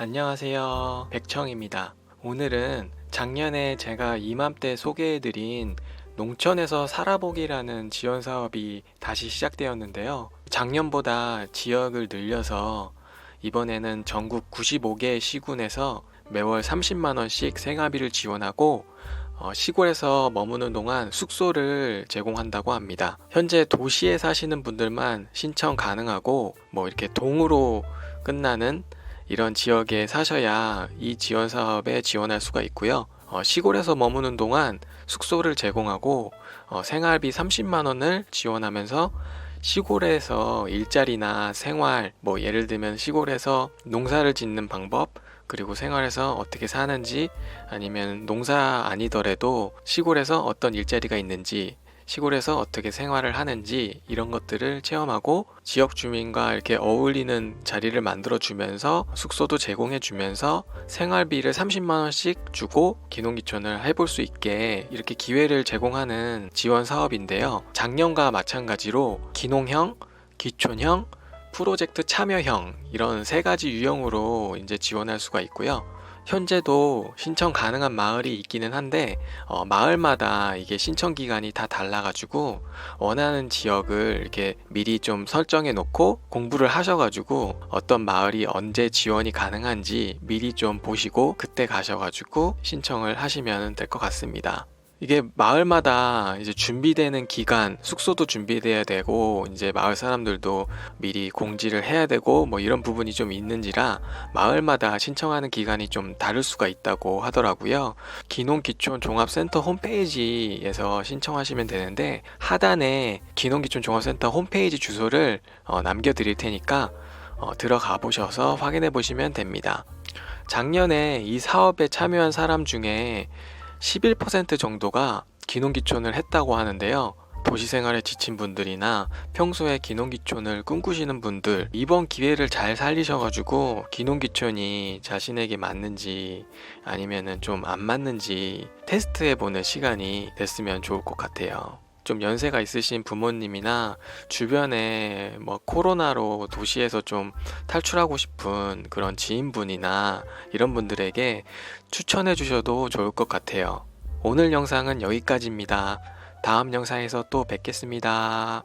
안녕하세요. 백청입니다. 오늘은 작년에 제가 이맘때 소개해드린 농촌에서 살아보기라는 지원 사업이 다시 시작되었는데요. 작년보다 지역을 늘려서 이번에는 전국 95개 시군에서 매월 30만원씩 생활비를 지원하고 어, 시골에서 머무는 동안 숙소를 제공한다고 합니다. 현재 도시에 사시는 분들만 신청 가능하고 뭐 이렇게 동으로 끝나는 이런 지역에 사셔야 이 지원 사업에 지원할 수가 있고요. 어, 시골에서 머무는 동안 숙소를 제공하고 어, 생활비 30만 원을 지원하면서 시골에서 일자리나 생활, 뭐 예를 들면 시골에서 농사를 짓는 방법, 그리고 생활에서 어떻게 사는지 아니면 농사 아니더라도 시골에서 어떤 일자리가 있는지 시골에서 어떻게 생활을 하는지 이런 것들을 체험하고 지역 주민과 이렇게 어울리는 자리를 만들어 주면서 숙소도 제공해 주면서 생활비를 30만 원씩 주고 기농기촌을 해볼 수 있게 이렇게 기회를 제공하는 지원 사업인데요. 작년과 마찬가지로 기농형, 기촌형, 프로젝트 참여형 이런 세 가지 유형으로 이제 지원할 수가 있고요. 현재도 신청 가능한 마을이 있기는 한데 어, 마을마다 이게 신청 기간이 다 달라가지고 원하는 지역을 이렇게 미리 좀 설정해 놓고 공부를 하셔가지고 어떤 마을이 언제 지원이 가능한지 미리 좀 보시고 그때 가셔가지고 신청을 하시면 될 것 같습니다. 이게 마을마다 이제 준비되는 기간, 숙소도 준비돼야 되고, 이제 마을 사람들도 미리 공지를 해야 되고, 뭐 이런 부분이 좀 있는지라 마을마다 신청하는 기간이 좀 다를 수가 있다고 하더라고요. 기농기촌 종합센터 홈페이지에서 신청하시면 되는데, 하단에 기농기촌 종합센터 홈페이지 주소를 어, 남겨드릴 테니까 어, 들어가 보셔서 확인해 보시면 됩니다. 작년에 이 사업에 참여한 사람 중에 11% 정도가 기농기촌을 했다고 하는데요. 도시 생활에 지친 분들이나 평소에 기농기촌을 꿈꾸시는 분들 이번 기회를 잘 살리셔가지고 기농기촌이 자신에게 맞는지 아니면은 좀 안 맞는지 테스트해보는 시간이 됐으면 좋을 것 같아요. 좀 연세가 있으신 부모님이나 주변에 뭐 코로나로 도시에서 좀 탈출하고 싶은 그런 지인분이나 이런 분들에게 추천해 주셔도 좋을 것 같아요. 오늘 영상은 여기까지입니다. 다음 영상에서 또 뵙겠습니다.